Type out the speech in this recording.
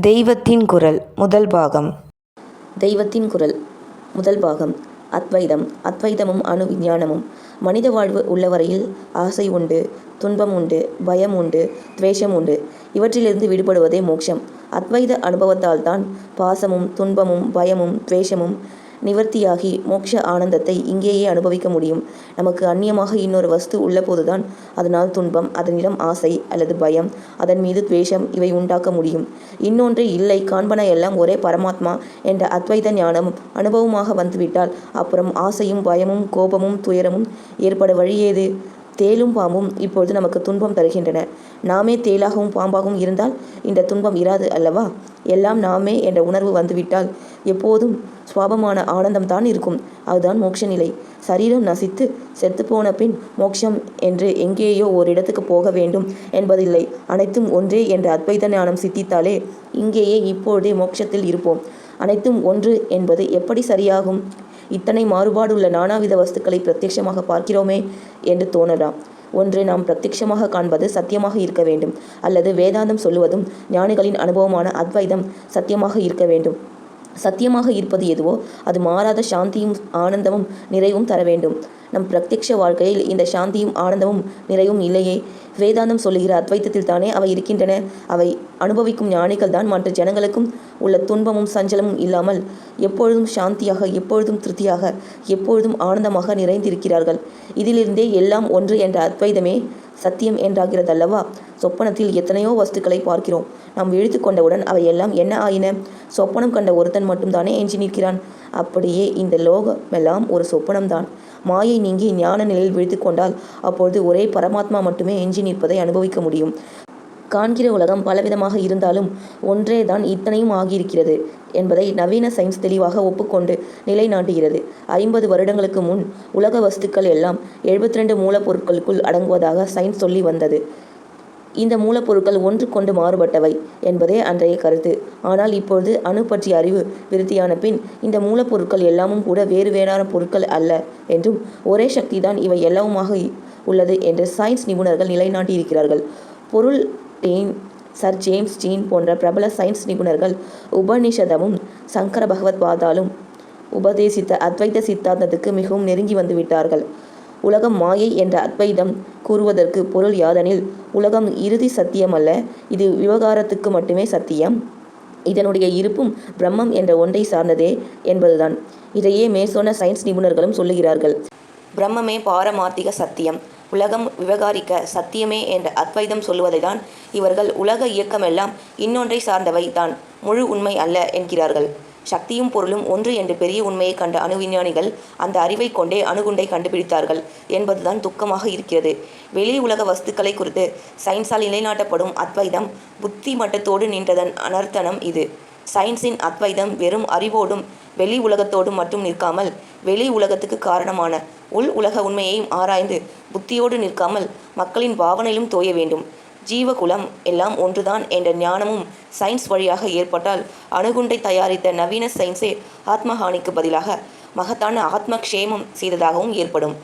தெய்வத்தின் குரல் முதல் பாகம். தெய்வத்தின் குரல் முதல் பாகம். அத்வைதம் அத்வைதமும் அணு விஞ்ஞானமும். மனித வாழ்வு உள்ளவரையில் ஆசை உண்டு துன்பம் உண்டு பயம் உண்டு துவேஷம் உண்டு. இவற்றிலிருந்து விடுபடுவதே மோட்சம். அத்வைத அனுபவத்தால் தான் பாசமும் துன்பமும் பயமும் துவேஷமும் நிவர்த்தியாகி மோட்ச ஆனந்தத்தை இங்கேயே அனுபவிக்க முடியும். நமக்கு அந்நியமாக இன்னொரு வஸ்து உள்ளபோதுதான் அதனால் துன்பம் அதனிடம் ஆசை அல்லது பயம் அதன் மீது துவேஷம் இவை உண்டாக்க முடியும். இன்னொன்று இல்லை காண்பன எல்லாம் ஒரே பரமாத்மா என்ற அத்வைத ஞானம் அனுபவமாக வந்துவிட்டால் அப்புறம் ஆசையும் பயமும் கோபமும் துயரமும் ஏற்பட வழியேது தேலும் பாம்பும் இப்பொழுது நமக்கு துன்பம் தருகின்றன. நாமே தேலாகவும் பாம்பாகவும் இருந்தால் இந்த துன்பம் இராது அல்லவா? எல்லாம் நாமே என்ற உணர்வு வந்துவிட்டால் எப்போதும் சுவாபமான ஆனந்தம் தான் இருக்கும். அதுதான் மோட்ச நிலை. சரீரம் நசித்து செத்துப்போன பின் மோட்சம் என்று எங்கேயோ ஓரிடத்துக்கு போக வேண்டும் என்பதில்லை. அனைத்தும் ஒன்றே என்ற அத்வைத ஞானம் சித்தித்தாலே இங்கேயே இப்பொழுதே மோட்சத்தில் இருப்போம். அனைத்தும் ஒன்று என்பது எப்படி சரியாகும்? இத்தனை மாறுபாடுள்ள நானாவித வஸ்துக்களை பிரத்யட்சமாக பார்க்கிறோமே என்று தோணலாம். ஒன்று நாம் பிரத்யட்சமாக காண்பது சத்தியமாக இருக்க வேண்டும். அல்லது வேதாந்தம் சொல்லுவதும் ஞானிகளின் அனுபவமான அத்வைதம் சத்தியமாக இருக்க வேண்டும். சத்தியமாக இருப்பது எதுவோ அது மாறாத சாந்தியும் ஆனந்தமும் நிறைவும் தர வேண்டும். நம் பிரத்யக்ஷ வாழ்க்கையில் இந்த சாந்தியும் ஆனந்தமும் நிறைவும் இல்லையே. வேதாந்தம் சொல்லுகிற அத்வைத்தத்தில் தானே அவை இருக்கின்றன. அவை அனுபவிக்கும் ஞானிகள் தான். மற்ற ஜனங்களுக்கும் உள்ள துன்பமும் சஞ்சலமும் இல்லாமல் எப்பொழுதும் சாந்தியாக எப்பொழுதும் திருப்தியாக எப்பொழுதும் ஆனந்தமாக நிறைந்திருக்கிறார்கள். இதிலிருந்தே எல்லாம் ஒன்று என்ற அத்வைதமே சத்தியம் என்றாகிறதல்லவா? சொப்பனத்தில் எத்தனையோ வஸ்துக்களை பார்க்கிறோம். நாம் விழித்து கொண்டவுடன் அவை எல்லாம் என்ன ஆயின? சொப்பனம் கண்ட ஒருத்தன் மட்டும்தானே எஞ்சி நிற்கிறான். அப்படியே இந்த லோகமெல்லாம் ஒரு சொப்பனம்தான். மாயை நீங்கி ஞான நிலையில் விழித்து கொண்டால் அப்பொழுது ஒரே பரமாத்மா மட்டுமே எஞ்சி நிற்பதை அனுபவிக்க முடியும். காண்கிற உலகம் பலவிதமாக இருந்தாலும் ஒன்றே தான் இத்தனையும் ஆகியிருக்கிறது என்பதை நவீன சயின்ஸ் தெளிவாக ஒப்புக்கொண்டு நிலைநாட்டுகிறது. ஐம்பது வருடங்களுக்கு முன் உலக வஸ்துக்கள் எல்லாம் எழுபத்தி ரெண்டு மூலப்பொருட்களுக்குள் அடங்குவதாக சயின்ஸ் சொல்லி வந்தது. இந்த மூலப்பொருட்கள் ஒன்று கொண்டு மாறுபட்டவை என்பதே அன்றைய கருத்து. ஆனால் இப்பொழுது அணு பற்றிய அறிவு விருத்தியான பின் இந்த மூலப்பொருட்கள் எல்லாமும் கூட வேறு வேறான பொருட்கள் அல்ல என்றும் ஒரே சக்திதான் இவை எல்லாவுமாக உள்ளது என்று சயின்ஸ் நிபுணர்கள் நிலைநாட்டியிருக்கிறார்கள். பொருள் டீன் சர் ஜேம்ஸ் ஜீன் போன்ற பிரபல சயின்ஸ் நிபுணர்கள் உபநிஷதமும் சங்கர பகவத் பாதாலும் உபதேசித்த அத்வைத சித்தாந்தத்துக்கு மிகவும் நெருங்கி வந்து விட்டார்கள் உலகம் மாயை என்ற அத்வைதம் கூறுவதற்கு பொருள் யாதெனில் உலகம் இறுதி சத்தியம் அல்ல இது விவகாரத்துக்கு மட்டுமே சத்தியம். இதனுடைய இருப்பும் பிரம்மம் என்ற ஒன்றை சார்ந்ததே என்பதுதான். இதையே மேற்சொன்ன சயின்ஸ் நிபுணர்களும் சொல்லுகிறார்கள். பிரம்மமே பாரமார்த்திக சத்தியம். உலகம் விவகாரிக்க சத்தியமே என்ற அத்வைதம் சொல்லுவதை தான் இவர்கள் உலக இயக்கமெல்லாம் இன்னொன்றை சார்ந்தவை தான் முழு உண்மை அல்ல என்கிறார்கள். சக்தியும் பொருளும் ஒன்று என்று பெரிய உண்மையை கண்ட அணு விஞ்ஞானிகள் அந்த அறிவை கொண்டே அணுகுண்டை கண்டுபிடித்தார்கள் என்பதுதான் துக்கமாக இருக்கிறது. வெளி உலக வஸ்துக்களை குறித்து சயின்ஸால் நிலைநாட்டப்படும் அத்வைதம் புத்தி மட்டத்தோடு நின்றதன் அனர்த்தனம் இது. சயின்ஸின் அத்வைதம் வெறும் அறிவோடும் வெளி உலகத்தோடும் மட்டும் நிற்காமல் வெளி உலகத்துக்கு காரணமான உள் உலக உண்மையையும் ஆராய்ந்து புத்தியோடு நிற்காமல் மக்களின் பாவனையிலும் தோய வேண்டும். ஜீவகுலம் எல்லாம் ஒன்றுதான் என்ற ஞானமும் சயின்ஸ் வழியாக ஏற்பட்டால் அணுகுண்டை தயாரித்த நவீன சயின்ஸே ஆத்மஹானிக்கு பதிலாக மகத்தான ஆத்மக்ஷேமம் செய்ததாகவும் ஏற்படும்.